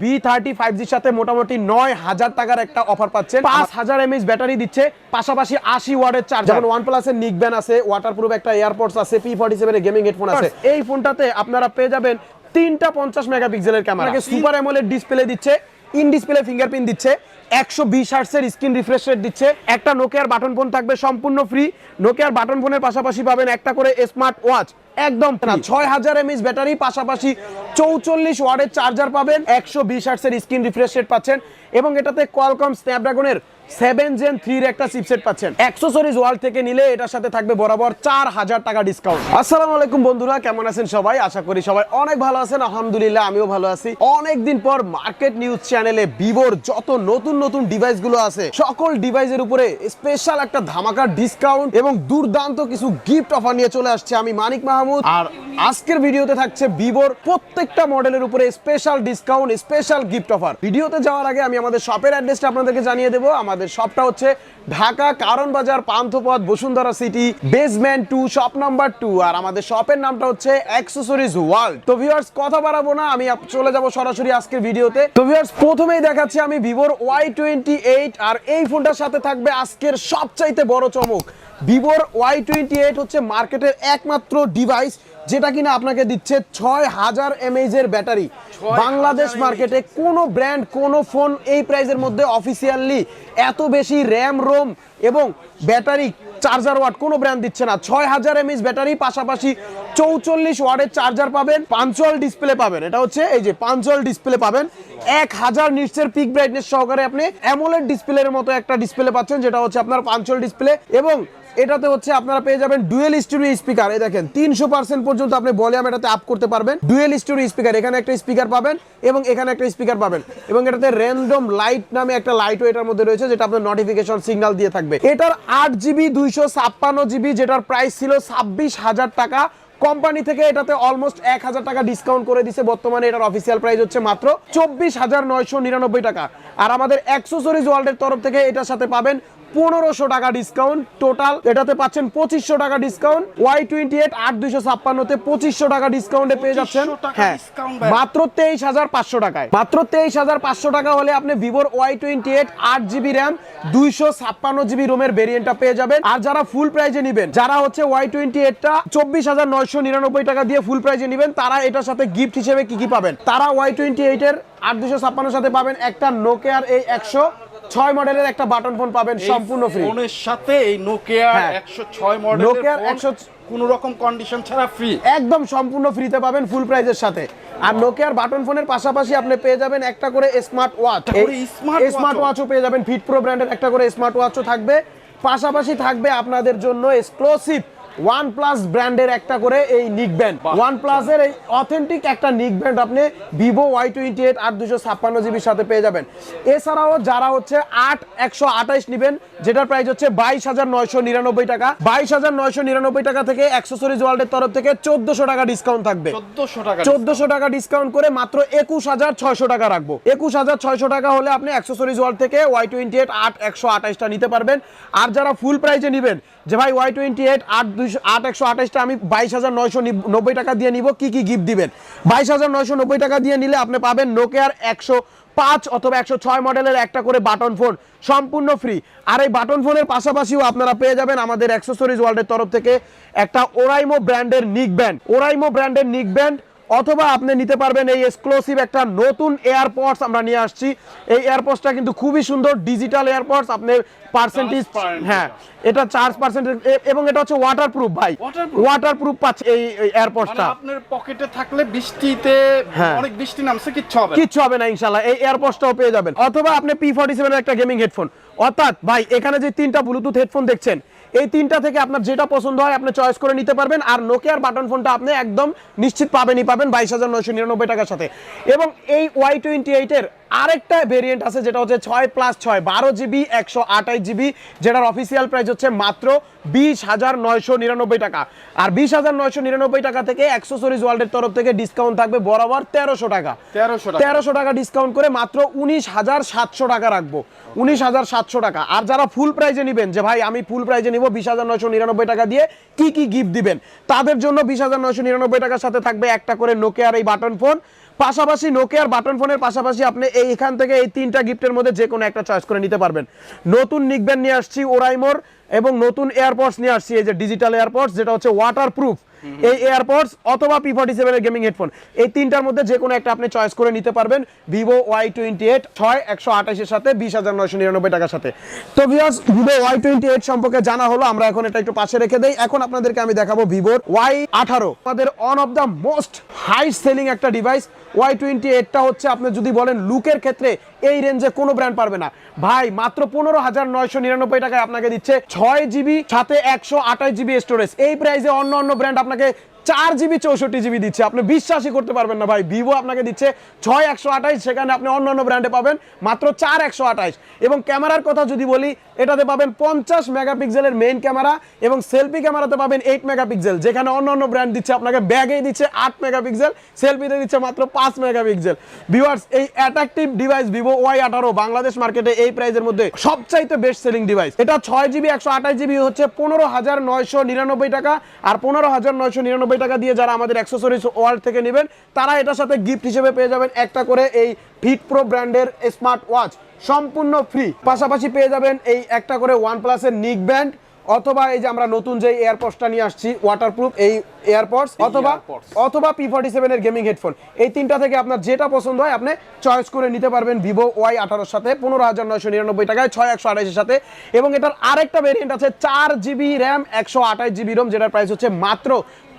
B thirty five জির সাথে মোটামুটি নয় হাজার টাকার একটা অফার পাচ্ছেন। পাঁচ হাজার এমএইচ ব্যাটারি দিচ্ছে পাশাপাশি আশি ওয়ার্ডের চার্জ যেমন ওয়ান প্লাসের নিক ব্যান আছে ওয়াটার প্রুফ একটা এয়ারপোর্টস আছে পি ফর্টি সেভেনের গেমিং হেডফোন আছে। এই ফোনটাতে আপনারা পেয়ে যাবেন তিনটা পঞ্চাশ মেগাপিক্সেলের ক্যামেরা সুপার অ্যামোলেড ডিসপ্লে দিচ্ছে। ইন ডিসপ্লে ফিঙ্গারপ্রিন্ট দিচ্ছে, একশো বিশ হার্সের স্ক্রিন রিফ্রেশ রেট দিচ্ছে, একটা নোকিয়ার বাটন ফোন থাকবে সম্পূর্ণ ফ্রি নোকিয়ার বাটন ফোনের পাশাপাশি পাবেন একটা করে স্মার্ট ওয়াচ একদম ছয় হাজার এমএস ব্যাটারি পাশাপাশি চৌচল্লিশ ওয়ার্ডের চার্জার পাবেন, একশো বিশ হার্সের স্ক্রিন রিফ্রেশ রেট পাচ্ছেন। এবং এটাতে কোয়ালকম স্ন্যাপড্রাগনের সেভেন জেন থ্রির একটা চিপসেট পাচ্ছেন। ওয়ার্ল্ড থেকে নিলে এটার সাথে থাকবে বরাবর চার হাজার টাকা ডিসকাউন্ট আলাইকুম বন্ধুরা, কেমন আছেন সবাই? আশা করি সবাই অনেক ভালো আছেন। আলহামদুলিল্লাহ, আমিও ভালো আছি। অনেক দিন পর মার্কেট নিউজ চ্যানেলে যত নতুন নতুন আছে, সকল ডিভাইসের উপরে স্পেশাল একটা ধামাকার ডিসকাউন্ট এবং দুর্দান্ত কিছু গিফট অফার নিয়ে চলে আসছে আমি মানিক মাহমুদ। আর আজকের ভিডিওতে থাকছে ভিভোর প্রত্যেকটা মডেলের উপরে special discount special gift offer ভিডিওতে যাওয়ার আগে আমি আমাদের শপের অ্যাড্রেসটা আপনাদেরকে জানিয়ে দেবো। আমাদের শপটা হচ্ছে Dhaka Karwan Bazar Panthapath Bashundhara city basement two shop number two আর আমাদের শপের নামটা হচ্ছে অ্যাক্সেসরিজ ওয়ার্ল্ড তো ভিউয়ার্স কথা বাড়াবো না, আমি চলে যাব সরাসরি আজকের ভিডিওতে। তো ভিউয়ার্স প্রথমেই দেখাচ্ছি আমি ভিভোর ওয়াই টোয়েন্টি এইট আর এই ফোনটার সাথে থাকবে আজকের সবচাইতে বড় চমক। ভিভোর ওয়াই টোয়েন্টি এইট হচ্ছে মার্কেটের একমাত্র ডিভাইস যেটা কিনা আপনাকে দিচ্ছে ছয় হাজার এমএইচ এর ব্যাটারি। বাংলাদেশ মার্কেটে কোনো ব্র্যান্ড কোনো ফোন এই প্রাইসের মধ্যে অফিসিয়ালি এত বেশি র্যাম রোম এবং ব্যাটারি চার্জার ওয়াট কোনো ব্র্যান্ড দিচ্ছে না। ছয় হাজার এমএইচ ব্যাটারি পাশাপাশি চৌচল্লিশ ওয়াটের চার্জার পাবেন পাঞ্চুয়াল ডিসপ্লে পাবেন। এটা হচ্ছে এই যে পাঞ্চুয়াল ডিসপ্লে পাবেন। এক হাজার নিটসের পিক ব্রাইটনেস সহকারে আপনি অ্যামোলেড ডিসপ্লের মতো একটা ডিসপ্লে পাচ্ছেন যেটা হচ্ছে আপনার পাঞ্চুয়াল ডিসপ্লে এবং এটাতে হচ্ছে আপনারা পেয়ে যাবেন ডুয়েল স্টুডিও স্পিকার। এই দেখেন, তিনশো পার্সেন্ট পর্যন্ত আপনি ভলিউম এটাতে আপ করতে পারবেন। ডুয়েল স্টুডিও স্পিকার, এখানে একটা স্পিকার পাবেন এবং এখানে একটা স্পিকার পাবেন। এবং এটাতে র্যান্ডম লাইট নামে একটা লাইটও এটার মধ্যে রয়েছে, যেটা আপনার নোটিফিকেশন সিগন্যাল দিয়ে থাকবে। এটার আট জিবি দুইশো ছাপ্পান্ন জিবি যেটার প্রাইস ছিল ছাব্বিশ হাজার টাকা। কোম্পানি থেকে এটাতে অলমোস্ট এক হাজার টাকা ডিসকাউন্ট করে দিছে। বর্তমানে এটার অফিসিয়াল প্রাইস হচ্ছে মাত্র চব্বিশ হাজার নয়শো নিরানব্বই টাকা। আর আমাদের অ্যাক্সেসরিজ ওয়ার্ল্ডের তরফ থেকে এটার সাথে পাবেন পনেরোশো টাকা ডিসকাউন্ট টোটাল এটাতে পাচ্ছেন পঁচিশশো টাকা ডিসকাউন্ট ওয়াই টোয়েন্টি এইট আট দুইশো ছাপ্পান্নতে পঁচিশশো টাকা ডিসকাউন্টে পেয়ে যাচ্ছেন। হ্যাঁ। মাত্র তেইশ হাজার পাঁচশো টাকায়। মাত্র তেইশ হাজার পাঁচশো টাকা হলে আপনি ভিভোর ওয়াই টোয়েন্টি এইট আট জিবি র্যাম দুইশো ছাপ্পান্ন জিবি রোমের ভেরিয়েন্টটা পেয়ে যাবেন। আর যারা ফুল প্রাইজে নিবেন যারা হচ্ছে ওয়াই টোয়েন্টি এইটটা চব্বিশ হাজার নয়শো নিরানব্বই টাকা দিয়ে ফুল প্রাইজে নিবেন তারা এটার সাথে গিফট হিসেবে কি কি পাবেন? তারা ওয়াই টোয়েন্টি এইটের আট দুশো ছাপ্পান্নর সাথে পাবেন একটা নোকিয়ার এই একশো ছয় মডেলের একটা বাটন ফোন পাবেন সম্পূর্ণ ফ্রি ফোনের সাথে এই নোকিয়া হ্যাঁ। 106 মডেলের Nokia ফোন 100 কোনো রকম কন্ডিশন ছাড়া ফ্রি একদম সম্পূর্ণ ফ্রিতে পাবেন ফুল প্রাইজের সাথে। আর নোকিয়ার বাটন ফোনের পাশাপাশি আপনি পেয়ে যাবেন একটা করে স্মার্ট ওয়াচ স্মার্ট? ওয়াচও পেয়ে যাবেন ফিট প্রো ব্র্যান্ডের একটা করে স্মার্ট ওয়াচও থাকবে। পাশাপাশি থাকবে আপনাদের জন্য এক্সক্লুসিভ ওয়ান প্লাস ব্র্যান্ডের একটা করে এই নিক ব্যান্ড এই অথেন্টিক একটা নিক ব্যান্ড আপনি ভিভো ওয়াই টোয়েন্টি এইট আট দুশো ছাপ্পান্ন জিবির সাথে পেয়ে যাবেন। এছাড়াও যারা হচ্ছে আট একশো আঠাইশ নেবেন যেটার প্রাইস হচ্ছে বাইশ হাজার নয়শো নিরানব্বই টাকা। বাইশ হাজার নয়শো নিরানব্বই টাকা থেকে অ্যাক্সেসরিজ ওয়ার্ল্ডের তরফ থেকে চোদ্দশো টাকা ডিসকাউন্ট থাকবে। 1400 টাকা চোদ্দশো টাকা ডিসকাউন্ট করে মাত্র একুশ হাজার ছয়শো টাকা রাখব। একুশ হাজার ছয়শো টাকা হলে আপনি অ্যাক্সেসরিজ ওয়ার্ল্ড থেকে ওয়াই টোয়েন্টি এইট আট একশো আঠাইশটা নিতে পারবেন। আর যারা ফুল প্রাইজে নেবেন যে ভাই ওয়াই টোয়েন্টি এইট আট দুইশো, আট একশো আঠাইশটা আমি বাইশ হাজার নয়শো নব্বই টাকা দিয়ে নিব। কি কি গিফট দিবেন? বাইশ হাজার নয়শো নব্বই টাকা দিয়ে নিলে আপনি পাবেন নোকিয়ার একশো পাঁচ অথবা একশো ছয় মডেলের একটা করে বাটন ফোন সম্পূর্ণ ফ্রি আর এই বাটন ফোনের পাশাপাশিও আপনারা পেয়ে যাবেন আমাদের অ্যাক্সেসরিজ ওয়ার্ল্ডের তরফ থেকে একটা ওরাইমো ব্র্যান্ডের নিক ব্যান্ড ওরাইমো ব্র্যান্ডের নিক ব্যান্ড অথবা আপনি নিতে পারবেন এই এক্সক্লুসিভ একটা নতুন এয়ারপডস আমরা নিয়ে আসছি। এই এয়ারপডসটা কিন্তু খুবই সুন্দর ডিজিটাল এয়ারপডস আপনি পার্সেন্টেজ হ্যাঁ এটা চার্জ পার্সেন্টেজ এবং এটা হচ্ছে ওয়াটারপ্রুফ ভাই। Waterproof? ওয়াটারপ্রুফ পাচ্ছে এই মানে এয়ারপডসটা আপনার পকেটে থাকলে বৃষ্টিতে হ্যাঁ। অনেক বৃষ্টি নামছে কিচ্ছু হবে না। কিচ্ছু হবে না ইনশাল্লাহ এই এয়ারপডসটাও পেয়ে যাবেন। অথবা আপনি পি ফর্টি সেভেনের একটা গেমিং হেডফোন অর্থাৎ ভাই এখানে যে তিনটা ব্লুটুথ হেডফোন দেখছেন এই তিনটা থেকে আপনার যেটা পছন্দ হয় আপনি চয়েস করে নিতে পারবেন। আর নোকিয়ার বাটন ফোনটা আপনি একদম নিশ্চিত পাবেনই পাবেন বাইশ হাজার নয়শো নিরানব্বই টাকার সাথে। এবং এই ওয়াই টোয়েন্টি এইটের আরেকটা ভেরিয়েন্ট আছে যেটা হচ্ছে ছয় প্লাস ছয় বারো জিবি একশো আঠাশ জিবি যেটার অফিসিয়াল প্রাইস হচ্ছে মাত্র বিশ হাজার নয়শো নিরানব্বই টাকা। আর বিশ হাজার নয়শো নিরানব্বই টাকা থেকে অ্যাক্সেসরিজ ওয়ার্ল্ডের তরফ থেকে ডিসকাউন্ট থাকবে বরাবর তেরোশো টাকা। 1300 টাকা। তেরোশো টাকা ডিসকাউন্ট করে মাত্র উনিশ হাজার সাতশো টাকা রাখব। উনিশ হাজার সাতশো টাকা। আর যারা ফুল প্রাইজে নিবেন যে ভাই আমি ফুল প্রাইজে নিব বিশ হাজার নয়শো নিরানব্বই টাকা দিয়ে কি কি গিফট দিবেন? তাদের জন্য বিশ হাজার নয়শো নিরানব্বই টাকার সাথে থাকবে একটা করে নোকিয়ার এই বাটন ফোন পাশাপাশি নোকিয়ার বাটন ফোনের পাশাপাশি আপনি এই এখান থেকে এই তিনটা গিফটের মধ্যে যে কোনো একটা চয়েস করে নিতে পারবেন। নতুন নিকবেন নিয়ে আসছি ওরাইমোর এবং নতুন এয়ারপডস নিয়ে আসছি, এই যে ডিজিটাল এয়ারপডস যেটা হচ্ছে ওয়াটার প্রুফ এই এয়ারপডস অথবা পি ফর্টি সেভেনের গেমিং হেডফোন এই তিনটার মধ্যে যে কোনো একটা আপনি চয়েস করে নিতে পারবেন। ভিভো ওয়াই টোয়েন্টি এইট ছয় একশো আঠাশের সাথে, বিশ হাজার নয়শো নিরানব্বই টাকার সাথে। তো ভিওস ভিভো ওয়াই টোয়েন্টি এইট সম্পর্কে জানা হলো, আমরা এখন এটা একটু পাশে রেখে দেই। এখন আপনাদেরকে আমি দেখাবো ভিভোর ওয়াই আঠারো। আমাদের one of the most high selling একটা ডিভাইস ওয়াই টোয়েন্টি এইটটা হচ্ছে, আপনি যদি বলেন লুকের ক্ষেত্রে এই রেঞ্জে কোনো ব্র্যান্ড পারবে না। ভাই, মাত্র পনেরো হাজার নয়শো নিরানব্বই টাকায় আপনাকে দিচ্ছে ছয় জিবি সাথে একশো আঠাশ জিবি স্টোরেজ এই প্রাইসে অন্য অন্য ব্র্যান্ড আপনাকে চার জিবি চৌষট্টি জিবি দিচ্ছে। আপনি বিশ্বাসই করতে পারবেন না ভাই। ভিভো আপনাকে দিচ্ছে ছয় একশো আঠাইশ সেখানে আপনি অন্য অন্য ব্র্যান্ডে পাবেন মাত্র চার একশো আঠাইশ এবং ক্যামেরার কথা যদি বলি এটাতে পাবেন পঞ্চাশ মেগাপিক্সেলের মেইন ক্যামেরা এবং সেলফি ক্যামেরাতে পাবেন এইট মেগাপিক্সেল। যেখানে অন্য অন্য ব্র্যান্ড দিচ্ছে, আপনাকে ব্যাগেই দিচ্ছে আট মেগাপিক্সেল সেলফিতে দিচ্ছে মাত্র পাঁচ মেগাপিক্সেল। ভিউয়ার্স এই অ্যাট্রাকটিভ ডিভাইস ভিভো ওয়াই আঠারো বাংলাদেশ মার্কেটে এই প্রাইসের মধ্যে সবচাইতে বেস্ট সেলিং ডিভাইস এটা ছয় জিবি একশো আঠাশ জিবি হচ্ছে পনেরো হাজার নয়শো নিরানব্বই টাকা আর পনেরো হাজার নয়শো নিরানব্বই টাকা দিয়ে যারা আমাদের অ্যাক্সেসরিজ ওয়ার্ল্ড থেকে নেবেন, তারা এটার সাথে গিফট হিসেবে পেয়ে যাবেন একটা করে এই ফিট প্রো ব্র্যান্ডের স্মার্ট ওয়াচ সম্পূর্ণ ফ্রি পাশাপাশি পেয়ে যাবেন এই একটা করে ওয়ান প্লাসের নিক ব্যান্ড অথবা এই যে আমরা নতুন যে এয়ারপোর্টটা নিয়ে আসছি ওয়াটারপ্রুফ এই এয়ারপডস অথবা অথবা পি ফর্টি সেভেনের গেমিং হেডফোন এই তিনটা থেকে আপনার যেটা পছন্দ হয় আপনি চয়েস করে নিতে পারবেন ভিভো ওয়াই আঠারোর সাথে পনেরো হাজার নয়শো নিরানব্বই টাকায় ছয় একশো আঠাশের সাথে। এবং এটার আরেকটা ভেরিয়েন্ট আছে চার জিবি র্যাম একশো আঠাশ জিবি রোম যেটার প্রাইস হচ্ছে মাত্র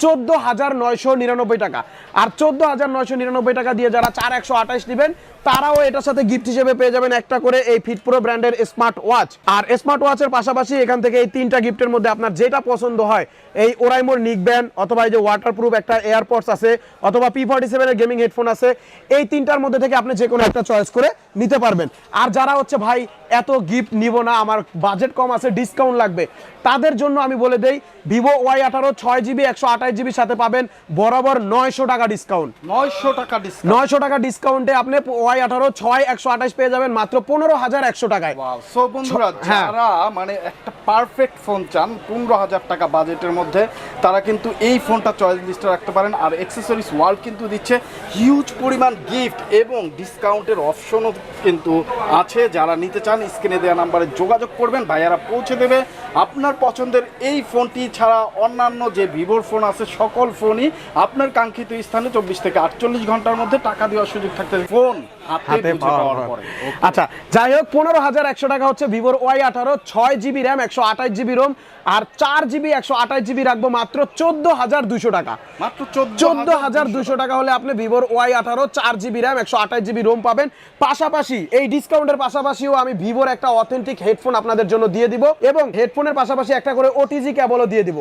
চোদ্দ হাজার নয়শো নিরানব্বই টাকা। আর চোদ্দ হাজার নয়শো নিরানব্বই টাকা দিয়ে যারা চার একশো আঠাশ নেবেন তারাও এটার সাথে গিফট হিসেবে পেয়ে যাবেন একটা করে এই ফিট প্রো ব্র্যান্ডের স্মার্ট ওয়াচ আর স্মার্ট ওয়াচের পাশাপাশি এখান থেকে এই তিনটা গিফটের মধ্যে আপনার যেটা পছন্দ হয় এই ওরাইমোর নিক ব্যান্ড অথবা এই যে ওয়াটারপ্রুফ একটা এয়ারপডস আছে অথবা পি ফর্টি সেভেনের গেমিং হেডফোন আছে এই তিনটার মধ্যে থেকে আপনি যে কোনো একটা চয়েস করে নিতে পারবেন। আর যারা হচ্ছে ভাই এত গিফট নিব না আমার বাজেট কম আছে ডিসকাউন্ট লাগবে তাদের জন্য আমি বলে দেই ভিভো ওয়াই আঠারো ছয় জিবি একশো আঠাশ জিবির সাথে পাবেন বরাবর নয়শো টাকা ডিসকাউন্ট নয়শো টাকা ডিসকাউন্ট নয়শো টাকা ডিসকাউন্টে আপনি ওয়াই আঠারো ছয় একশো আঠাশ পেয়ে যাবেন মাত্র পনেরো হাজার একশো টাকায়। সো বন্ধুরা হ্যাঁ। যারা মানে একটা পারফেক্ট ফোন চান পনেরো হাজার টাকা বাজেটের মধ্যে তারা কিন্তু এই ফোনটা চয়েস লিস্টে রাখতে পারেন। আর অ্যাক্সেসরিজ ওয়ার্ল্ড কিন্তু দিচ্ছে হিউজ পরিমাণ গিফট এবং ডিসকাউন্টের অপশনও কিন্তু আছে। যারা নিতে চান স্ক্রিনে দেওয়া নাম্বারে যোগাযোগ করবেন ভাইয়ারা পৌঁছে দেবে। আপনার পছন্দের এই ফোনটি ছাড়া অন্যান্য যে ভিভোর ফোন আছে সকল ফোনই আপনার কাঙ্ক্ষিত স্থানে চব্বিশ থেকে আটচল্লিশ ঘণ্টার মধ্যে টাকা দেওয়ার সুযোগ থাকতে ফোন হাতে হাতে পাওয়ার পাওয়ার পরে। আচ্ছা যাই হোক পনেরো হাজার একশো টাকা হচ্ছে ভিভোর ওয়াই আঠারো ছয় জিবি র্যাম একশো আঠাশ জিবি রোম আর চার জিবি একশো আঠাশ জিবি রাখব মাত্র চোদ্দ হাজার দুশো টাকা। মাত্র চোদ্দ হাজার টাকা হলে আপনি ভিভোর ওয়াই আঠারো চার জিবি র্যাম একশো আঠাশ জিবি রোম পাবেন। পাশাপাশি এই ডিসকাউন্টের পাশাপাশিও আমি ভিভোর একটা অথেন্টিক হেডফোন আপনাদের জন্য দিয়ে দিব এবং হেডফোনের পাশাপাশি একটা করে ওটিজি দিয়ে দিব।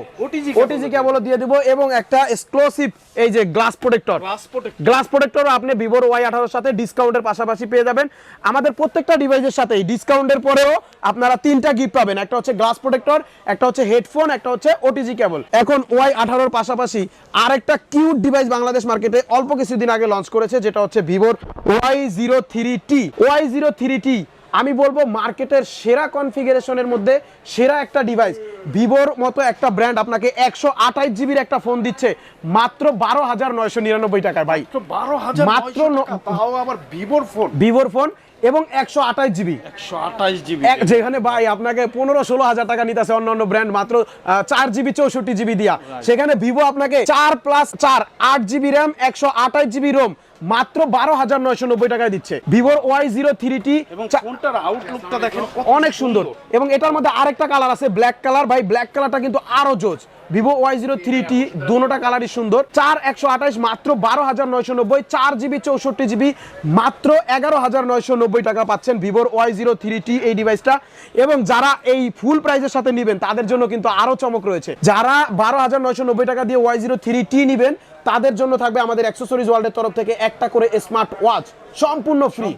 ওটিজি ক্যাবলও দিয়ে দিব এবং একটা এক্সক্লুসিভ এই যে glass protector glass glass protector আপনি ভিভোর ওয়াই আঠারোর সাথে ডিসকাউন্টের পাশাপাশি পেয়ে যাবেন। আমাদের প্রত্যেকটা ডিভাইসের সাথে ডিসকাউন্টের পরেও আপনারা তিনটা গিফট পাবেন। একটা হচ্ছে গ্লাস প্রোটেক্টর একটা হচ্ছে হেডফোন একটা হচ্ছে ওটিজি কেবল এখন ওয়াই আঠারোর পাশাপাশি আরেকটা কিউট ডিভাইস বাংলাদেশ মার্কেটে অল্প কিছুদিন আগে লঞ্চ করেছে যেটা হচ্ছে ভিভোর Y zero three T Y zero three T আমি বলব মার্কেটের সেরা কনফিগারেশনের মধ্যে সেরা একটা ডিভাইস ভিভোর মতো একটা ব্র্যান্ড আপনাকে একশো আঠাইশ জিবির একটা ফোন দিচ্ছে মাত্র বারো হাজার নয়শো নিরানব্বই টাকায় ভাই। বারো হাজার মাত্র ভিভোর ফোন ভিভোর ফোন এবং একশো আঠাশ জিবি। একশো আঠাশ জিবি। যেখানে ভাই আপনাকে পনেরো ষোলো হাজার টাকা নিতেছে অন্য অন্য ব্র্যান্ড মাত্র চার জিবি চৌষট্টি জিবি দিয়া। সেখানে ভিভো আপনাকে চার প্লাস চার আট জিবি র্যাম একশো আঠাশ জিবি রোম মাত্র বারো হাজার নয়শো নব্বই টাকায় দিচ্ছে। ভিভোর ওয়াই জিরো থ্রি টি আউটলুকটা দেখেন অনেক সুন্দর। এবং এটার মধ্যে আরেকটা কালার আছে ব্ল্যাক কালার ভাই ব্ল্যাক কালারটা কিন্তু আরও জোজ। Vivo Y zero three T দুটা কালারই সুন্দর। চার একশো আঠাশ, মাত্র বারো হাজার নয়শো নব্বই, চার জিবি চৌষট্টি জিবি, মাত্র এগারো হাজার নয়শো নব্বই টাকা পাচ্ছেন ভিভোর ওয়াই জিরো থ্রি টি এই ডিভাইসটা এবং যারা এই ফুল প্রাইজের সাথে নেবেন, তাদের জন্য কিন্তু আরও চমক রয়েছে। যারা বারো হাজার নয়শো নব্বই টাকা দিয়ে ওয়াই জিরো থ্রি টি নেবেন তাদের জন্য থাকবে আমাদের অ্যাক্সেসরিজ ওয়ার্ল্ডের তরফ থেকে একটা করে স্মার্ট ওয়াচ সম্পূর্ণ ফ্রি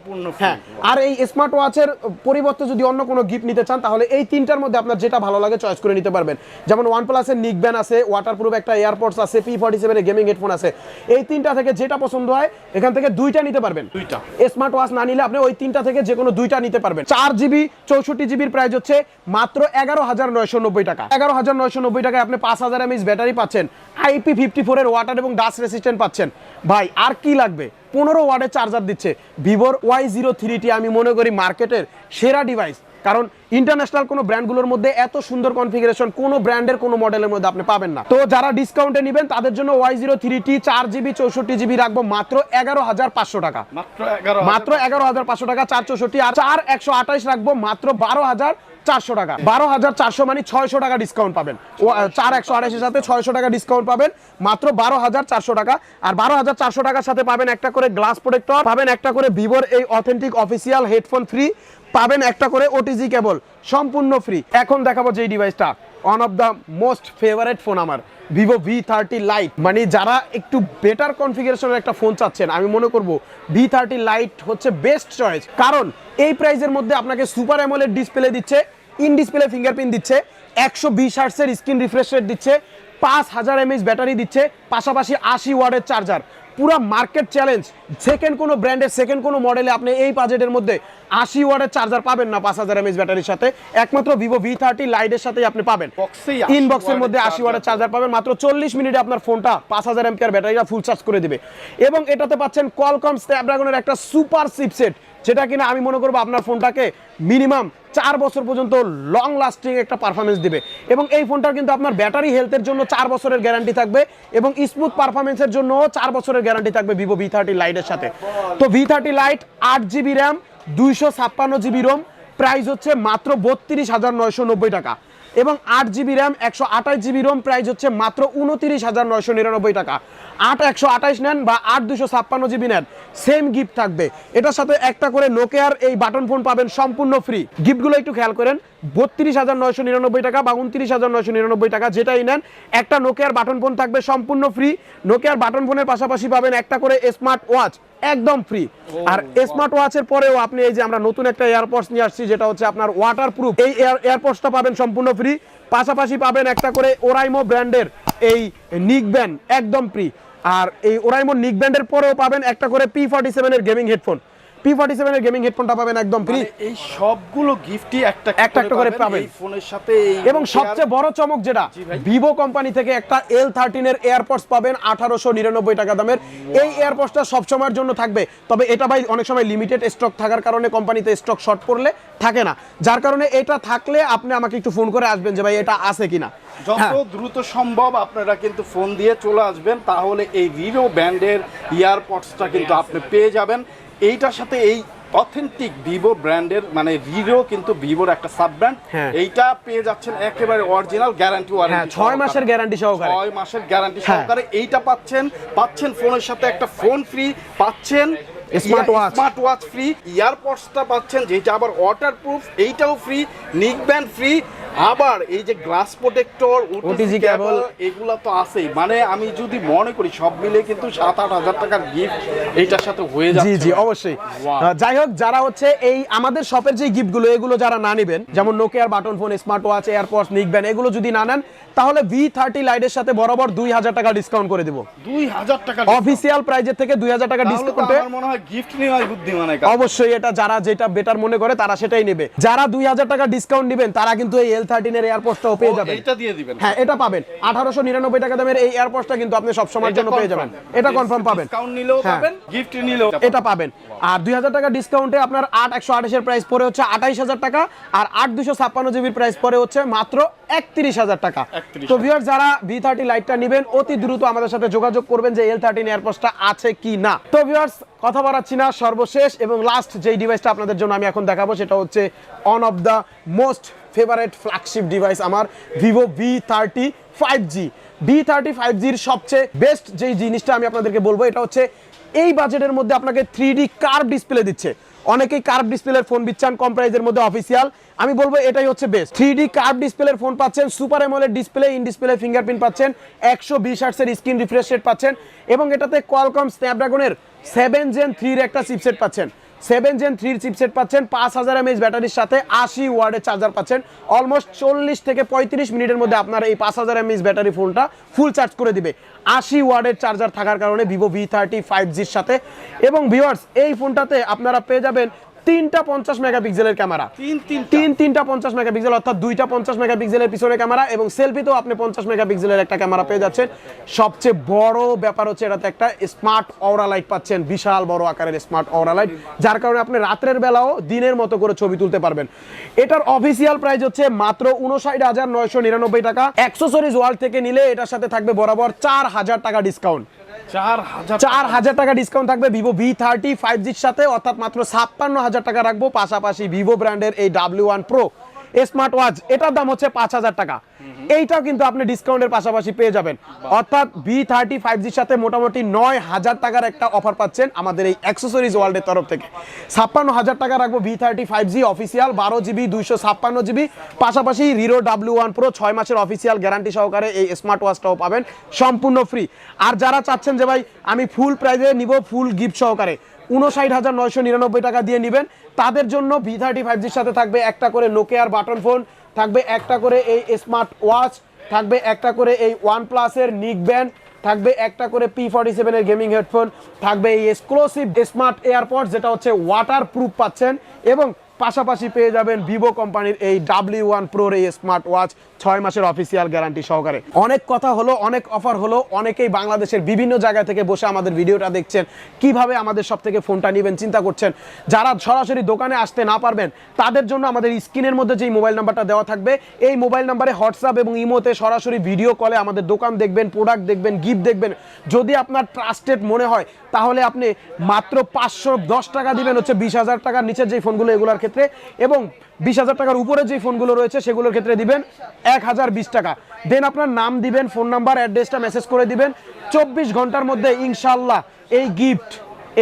হ্যাঁ আর এই স্মার্ট ওয়াচের পরিবর্তে যদি অন্য কোনো গিফট নিতে চান তাহলে এই তিনটার মধ্যে আপনার যেটা ভালো লাগে চয়েস করে নিতে পারবেন। যেমন ওয়ান প্লাসের নিক ব্যান আছে ওয়াটারপ্রুফ একটা এয়ারপডস আছে পি ফর্টি সেভেনের গেমিং হেডফোন আছে। এই তিনটা থেকে যেটা পছন্দ হয় এখান থেকে দুইটা নিতে পারবেন। দুইটা। স্মার্ট ওয়াচ না নিলে আপনি ওই তিনটা থেকে যে কোনো দুইটা নিতে পারবেন। চার জিবি চৌষট্টি জিবির প্রাইস হচ্ছে মাত্র এগারো হাজার নয়শো নব্বই টাকা। এগারো হাজার নয়শো নব্বই টাকায় আপনি পাঁচ হাজার এমএইচ ব্যাটারি পাচ্ছেন। আইপি ফিফটি ফোরের ওয়াটার এবং ডাস্ট রেসিস্ট্যান্ট পাচ্ছেন। ভাই আর কি লাগবে? পনেরো ওয়ার্ডের চার্জার দিচ্ছে। ভিভোর ওয়াই জিরো থ্রিটি আমি মনে করি মার্কেটের সেরা ডিভাইস কারণ ইন্টারন্যাশনাল কোনো ব্র্যান্ডগুলোর মধ্যে এত সুন্দর কনফিগারেশন কোনো ব্র্যান্ডের কোনো মডেলের মধ্যে আপনি পাবেন না। তো যারা ডিসকাউন্টে নেবেন তাদের জন্য ওয়াই জিরো থ্রি টি চার জিবি চৌষট্টি জিবি রাখব মাত্র এগারো হাজার পাঁচশো টাকা। মাত্র এগারো হাজার পাঁচশো টাকা চার চৌষট্টি আর চার একশো আঠাইশ রাখব মাত্র বারো হাজার চারশো টাকা। বারো হাজার চারশো মানে ছয়শো টাকা ডিসকাউন্ট পাবেন। ও চার একশো আঠাশের সাথে ছয়শো টাকা ডিসকাউন্ট পাবেন। মাত্র বারো হাজার চারশো টাকা। আর বারো হাজার চারশো টাকার সাথে পাবেন একটা করে গ্লাস প্রোটেক্টর পাবেন একটা করে ভিভোর এই অথেন্টিক অফিসিয়াল হেডফোন ফ্রি পাবেন একটা করে ওটিজি কেবল সম্পূর্ণ ফ্রি এখন দেখাবো যে ডিভাইসটা one of the most favourite phone আমার। ভিভো ভি থার্টি লাইট মানে যারা একটু বেটার কনফিগারেশনের একটা ফোন চাচ্ছেন, আমি মনে করব ভি থার্টি লাইট হচ্ছে বেস্ট চয়েস কারণ এই প্রাইসের মধ্যে আপনাকে সুপার অ্যামোলেড ডিসপ্লে দিচ্ছে ইন ডিসপ্লে ফিঙ্গারপ্রিন্ট দিচ্ছে, একশো বিশ আর্টসের স্ক্রিন রিফ্রেশ রেট দিচ্ছে, পাঁচ হাজার এমএইচ ব্যাটারি দিচ্ছে, পাশাপাশি আশি ওয়ার্ডের চার্জার পুরো মার্কেট চ্যালেঞ্জ। সেকেন্ড কোনো ব্র্যান্ডের সেকেন্ড কোনো মডেলে আপনি এই বাজেটের মধ্যে আশি ওয়ার্ডের চার্জার পাবেন না পাঁচ হাজার এমএস ব্যাটারির সাথে। একমাত্র ভিভো ভি থার্টি লাইটের সাথেই আপনি পাবেন। বক্সেই 80 ইনবক্সের মধ্যে আশি ওয়ার্ডের চার্জার পাবেন। মাত্র চল্লিশ মিনিটে আপনার ফোনটা পাঁচ হাজার এমপিআর ব্যাটারিটা ফুল চার্জ করে দেবে। এবং এটাতে পাচ্ছেন কলকম স্ন্যাপড্রাগনের একটা সুপার চিপসেট যেটা কিনা আমি মনে করব আপনার ফোনটাকে মিনিমাম চার বছর পর্যন্ত লং লাস্টিং একটা পারফরমেন্স দিবে। এবং এই ফোনটার কিন্তু আপনার ব্যাটারি হেলথের জন্য চার বছরের গ্যারান্টি থাকবে এবং স্মুথ পারফরমেন্সের জন্য চার বছরের গ্যারান্টি থাকবে ভিভো ভি থার্টি লাইটের সাথে। তো ভি থার্টি লাইট আট জিবি র্যাম দুইশো ছাপ্পান্ন জিবি রোম প্রাইস হচ্ছে মাত্র বত্রিশ হাজার নয়শো নব্বই টাকা। এবং আট জিবি র্যাম একশো আঠাশ জিবি রোম প্রাইস হচ্ছে মাত্র উনতিরিশ হাজার নয়শো নিরানব্বই টাকা। আট একশো আঠাশ নেন বা আট দুশো ছাপ্পান্ন জিবি নেন সেম গিফট থাকবে। এটার সাথে একটা করে নোকিয়ার এই বাটন ফোন পাবেন সম্পূর্ণ ফ্রি গিফটগুলো একটু খেয়াল করেন। বত্রিশ হাজার নয়শো নিরানব্বই টাকা বা উনত্রিশ হাজার নয়শো নিরানব্বই টাকা যেটাই নেন একটা নোকিয়ার বাটন ফোন থাকবে সম্পূর্ণ ফ্রি নোকিয়ার বাটন ফোনের পাশাপাশি পাবেন একটা করে স্মার্ট ওয়াচ একদম ফ্রি আর স্মার্ট ওয়াচের পরেও আপনি এই যে আমরা নতুন একটা এয়ারপডস নিয়ে আসছি যেটা হচ্ছে আপনার ওয়াটার প্রুফ এই এয়ারপডসটা পাবেন সম্পূর্ণ ফ্রি পাশাপাশি পাবেন একটা করে ওরাইমো ব্র্যান্ডের এই নিক ব্যান্ড একদম ফ্রি আর এই ওরাইমো নিক ব্যান্ডের পরেও পাবেন একটা করে পি ফর্টি সেভেনের গেমিং হেডফোন পি ফর্টি সেভেনের গেমিং হেডফোনটা পাবেন একদম ফ্রি মানে এই সবগুলো গিফটই একটা একটা একটা করে পাবেন। ফোনের সাথে এবং সবচেয়ে বড় চমক যেটা ভিভো কোম্পানি থেকে একটা এল থার্টিনের এয়ারপডস পাবেন আঠারোশো নিরানব্বই টাকা দামের। এই এয়ারপডসটা সব সময়ের জন্য থাকবে। তবে এটা ভাই অনেক সময় লিমিটেড স্টক থাকার কারণে কোম্পানিতে স্টক শর্ট পড়লে থাকে না। যার কারণে এটা থাকলে আপনি আমাকে একটু ফোন করে আসবেন যে ভাই এটা আছে কিনা। যত হ্যাঁ। দ্রুত সম্ভব আপনারা কিন্তু ফোন দিয়ে চলে আসবেন। তাহলে এই ভিভো ব্র্যান্ডের ইয়ারপডসটা কিন্তু আপনি পেয়ে যাবেন। এইটার সাথে এই অথেন্টিক ভিভো ব্র্যান্ডের মানে ভিভো কিন্তু ভিভোর একটা সাব ব্র্যান্ড। এইটা পেয়ে যাচ্ছেন একেবারে অরিজিনাল গ্যারান্টি ওয়ারেন্টি ছয় মাসের গ্যারান্টি সহকারে ছয় মাসের গ্যারান্টি। সহকারে এইটা পাচ্ছেন পাচ্ছেন ফোনের সাথে একটা ফোন ফ্রি পাচ্ছেন Smart watch। Smart watch free ইয়ারপডসটা পাচ্ছেন যেটা আবার এইটাও ফ্রি নিক ব্যান্ড ফ্রি আবার এই যে গ্লাস প্রোটেক্টর ওটিজি কেবল এগুলা তো আছেই। মানে আমি যদি মনে করি সব মিলে কিন্তু সাত আট হাজার টাকার গিফট এইটার সাথে হয়ে যাচ্ছে। জি অবশ্যই। যাই হোক যারা হচ্ছে এই আমাদের শপের যে গিফটগুলো এগুলো যারা না নেবেন যেমন নোকিয়ার button phone smart watch AirPods neck band এগুলো যদি না নেন তাহলে ভি থার্টি লাইটের সাথে বরাবর দুই হাজার টাকা ডিসকাউন্ট করে দেবো। দুই হাজার টাকা অফিসিয়াল প্রাইজের থেকে দুই হাজার টাকা তাহলে ডিসকাউন্টে আমার মনে হয় গিফট নেওয়াই বুদ্ধিমানের কাজ। অবশ্যই এটা যারা যেটা বেটার মনে করে তারা সেটাই নেবে। যারা টাকা ডিসকাউন্ট দিবেন তারা কিন্তু এই এল থার্টিন এর এয়ারপোর্টটাও পেয়ে যাবেন। এইটা দিয়ে দিবেন। হ্যাঁ এটা পাবেন। আঠারোশো নিরানব্বই টাকা দামের এই এয়ারপোর্টটা কিন্তু আপনি সব সময়ের জন্য পেয়ে যাবেন। এটা কনফার্ম পাবেন। ডিসকাউন্ট নিলেও হ্যাঁ। পাবেন গিফট নিলেও এটা পাবেন। আর দুই হাজার টাকা ডিসকাউন্টে আপনার আট একশো আঠাশের প্রাইস পরে হচ্ছে আঠাইশ হাজার টাকা আর আট দুশো ছাপ্পান্ন জিবির প্রাইস পরে হচ্ছে মাত্র একত্রিশ হাজার টাকা। তো ভিউয়ার যারা ভি থার্টি লাইটটা নেবেন অতি দ্রুত আমাদের সাথে যোগাযোগ করবেন যে এল থার্টিন এয়ারপোর্টটা আছে কি না। তো ভিউয়ার্স কথা বাড়াচ্ছি না সর্বশেষ এবং লাস্ট যেই ডিভাইসটা আপনাদের জন্য আমি এখন দেখাবো সেটা হচ্ছে one of the most favourite flagship device আমার Vivo V thirty five G V thirty five জির সবচেয়ে বেস্ট যেই জিনিসটা আমি আপনাদেরকে বলব এটা হচ্ছে এই বাজেটের মধ্যে আপনাকে থ্রি ডি কার্ভ ডিসপ্লে দিচ্ছে। অনেকেই কার্ভ ডিসপ্লের ফোন বিচ্ছান কম প্রাইজের মধ্যে অফিসিয়াল আমি বলব এটাই হচ্ছে বেস্ট থ্রি ডি কার্ভ ডিসপ্লের ফোন পাচ্ছেন super AMOLED display in display fingerprint পাচ্ছেন, একশো বিশ হার্টসের স্ক্রিন রিফ্রেশ রেট পাচ্ছেন, এবং এটাতে কোয়ালকম স্ন্যাপড্রাগনের সেভেন জেন থ্রির একটা চিপসেট পাচ্ছেন। সেভেন জেন থ্রির চিপসেট পাচ্ছেন, পাঁচ হাজার এমএইচ ব্যাটারির সাথে আশি ওয়ার্ডের চার্জার পাচ্ছেন। অলমোস্ট চল্লিশ থেকে পঁয়ত্রিশ মিনিটের মধ্যে আপনার এই পাঁচ হাজার এমএইচ ব্যাটারি ফোনটা ফুল চার্জ করে দিবে। আশি ওয়ার্ডের চার্জার থাকার কারণে ভিভো ভি থার্টি ফাইভ জির সাথে। এবং ভিওয়ার্স এই ফোনটাতে আপনারা পেয়ে যাবেন তিনটা পঞ্চাশ মেগাপিক্সেলের ক্যামেরা। তিন তিন তিন তিনটা পঞ্চাশ মেগাপিক্সেল অর্থাৎ দুইটা পঞ্চাশ মেগাপিক্সেলের পিছনে ক্যামেরা এবং সেলফিতেও আপনি পঞ্চাশ মেগাপিক্সেলের একটা ক্যামেরা পেয়ে যাচ্ছেন। সবচেয়ে বড় ব্যাপার হচ্ছে এটাতে একটা স্মার্ট অরা লাইট পাচ্ছেন বিশাল বড় আকারের স্মার্ট অরা লাইট যার কারণে আপনি রাত্রের বেলাও দিনের মতো করে ছবি তুলতে পারবেন। এটার অফিসিয়াল প্রাইস হচ্ছে মাত্র উনষাট হাজার নয়শো নিরানব্বই টাকা। অ্যাক্সেসরিজ ওয়ার্ল্ড থেকে নিলে এটার সাথে থাকবে বরাবর চার হাজার টাকা ডিসকাউন্ট চার হাজার টাকা। ডিসকাউন্ট থাকবে ভিভো ভি থার্টি ফাইভ জির সাথে, অর্থাৎ মাত্র ছাপ্পান্ন হাজার টাকা রাখব। পাশাপাশি ভিভো ব্র্যান্ডের এই W one pro smart watch এটার দাম হচ্ছে পাঁচ হাজার টাকা। এইটাও কিন্তু আপনি ডিসকাউন্টের পাশাপাশি পেয়ে যাবেন। অর্থাৎ ভি থার্টি ফাইভ জির সাথে মোটামুটি নয় হাজার টাকার একটা অফার পাচ্ছেন আমাদের এই অ্যাক্সেসরিজ ওয়ার্ল্ডের তরফ থেকে। ছাপ্পান্ন হাজার টাকা রাখব V thirty five G official বারো জিবি দুইশো ছাপ্পান্ন জিবি পাশাপাশি রিরো ডাব্লিউ ওয়ান প্রো ছয় মাসের অফিসিয়াল গ্যারান্টি সহকারে এই স্মার্ট ওয়াচটাও পাবেন সম্পূর্ণ ফ্রি আর যারা চাচ্ছেন যে ভাই আমি ফুল প্রাইজে নিব ফুল গিফট সহকারে উনষাট হাজার নয়শো নিরানব্বই টাকা দিয়ে নেবেন। তাদের জন্য ভি থার্টি ফাইভ জির সাথে থাকবে একটা করে নোকিয়ার বাটন ফোন থাকবে একটা করে এই স্মার্ট ওয়াচ থাকবে একটা করে এই ওয়ান প্লাসের নিক ব্যান্ড থাকবে একটা করে পি ফর্টি সেভেনের গেমিং হেডফোন থাকবে এই এক্সক্লুসিভ স্মার্ট এয়ারপড যেটা হচ্ছে ওয়াটার প্রুফ পাচ্ছেন এবং পাশাপাশি পেয়ে যাবেন ভিভো কোম্পানির এই ডাব্লিউ ওয়ান প্রোর এই স্মার্ট ওয়াচ ছয় মাসের অফিসিয়াল গ্যারান্টি সহকারে। অনেক কথা হলো, অনেক অফার হলো, অনেকেই বাংলাদেশের বিভিন্ন জায়গা থেকে বসে আমাদের ভিডিওটা দেখছেন, কীভাবে আমাদের সব থেকে ফোনটা নেবেন, চিন্তা করছেন। যারা সরাসরি দোকানে আসতে না পারবেন, তাদের জন্য আমাদের স্ক্রিনের মধ্যে যেই মোবাইল নাম্বারটা দেওয়া থাকবে, এই মোবাইল নাম্বারে হোয়াটসঅ্যাপ এবং ইমোতে সরাসরি ভিডিও কলে আমাদের দোকান দেখবেন প্রোডাক্ট দেখবেন গিফট দেখবেন। যদি আপনার ট্রাস্টেড মনে হয় তাহলে আপনি মাত্র পাঁচশো দশ টাকা দিবেন হচ্ছে বিশ হাজার টাকার নিচের যে ফোনগুলো এগুলোর ক্ষেত্রে এবং বিশ হাজার টাকার উপরে যে ফোনগুলো রয়েছে সেগুলোর ক্ষেত্রে দিবেন এক হাজার বিশ টাকা। দেন আপনার নাম দিবেন, ফোন নাম্বার, অ্যাড্রেসটা মেসেজ করে দিবেন। চব্বিশ ঘণ্টার মধ্যে ইনশাল্লাহ এই গিফট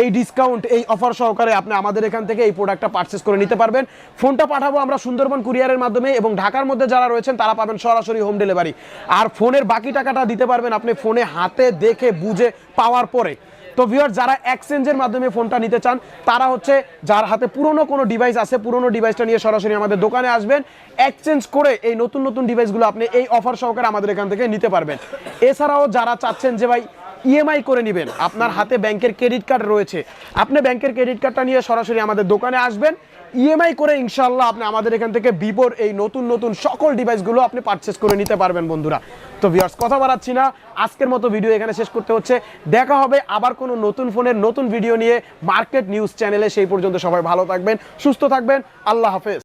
এই ডিসকাউন্ট এই অফার সহকারে আপনি আমাদের এখান থেকে এই প্রোডাক্টটা পারচেস করে নিতে পারবেন। ফোনটা পাঠাবো আমরা সুন্দরবন কুরিয়ারের মাধ্যমে এবং ঢাকার মধ্যে যারা রয়েছেন তারা পাবেন সরাসরি হোম ডেলিভারি আর ফোনের বাকি টাকাটা দিতে পারবেন আপনি ফোনে হাতে দেখে, বুঝে, পাওয়ার পরে। তো ভিউয়ার যারা এক্সচেঞ্জের মাধ্যমে ফোনটা নিতে চান, তারা হচ্ছে যার হাতে পুরনো কোনো ডিভাইস আছে, পুরনো ডিভাইসটা নিয়ে সরাসরি আমাদের দোকানে আসবেন। এক্সচেঞ্জ করে এই নতুন নতুন ডিভাইসগুলো আপনি এই অফার সহকারে আমাদের এখান থেকে নিতে পারবেন। এছাড়াও যারা চাচ্ছেন যে ভাই ইএমআই করে নেবেন, আপনার হাতে ব্যাংকের ক্রেডিট কার্ড রয়েছে, আপনি ব্যাংকের ক্রেডিট কার্ডটা নিয়ে সরাসরি আমাদের দোকানে আসবেন। ইএমআই করে ইনশাল্লাহ আপনি আমাদের এখান থেকে বিপোর এই নতুন নতুন সকল ডিভাইসগুলো আপনি পারচেস করে নিতে পারবেন বন্ধুরা। তো ভিওর্স কথা বাড়াচ্ছি না। আজকের মতো ভিডিও এখানে শেষ করতে হচ্ছে। দেখা হবে আবার কোনো নতুন ফোনের নতুন ভিডিও নিয়ে মার্কেট নিউজ চ্যানেলে সেই পর্যন্ত সবাই ভালো থাকবেন, সুস্থ থাকবেন। আল্লাহ হাফেজ।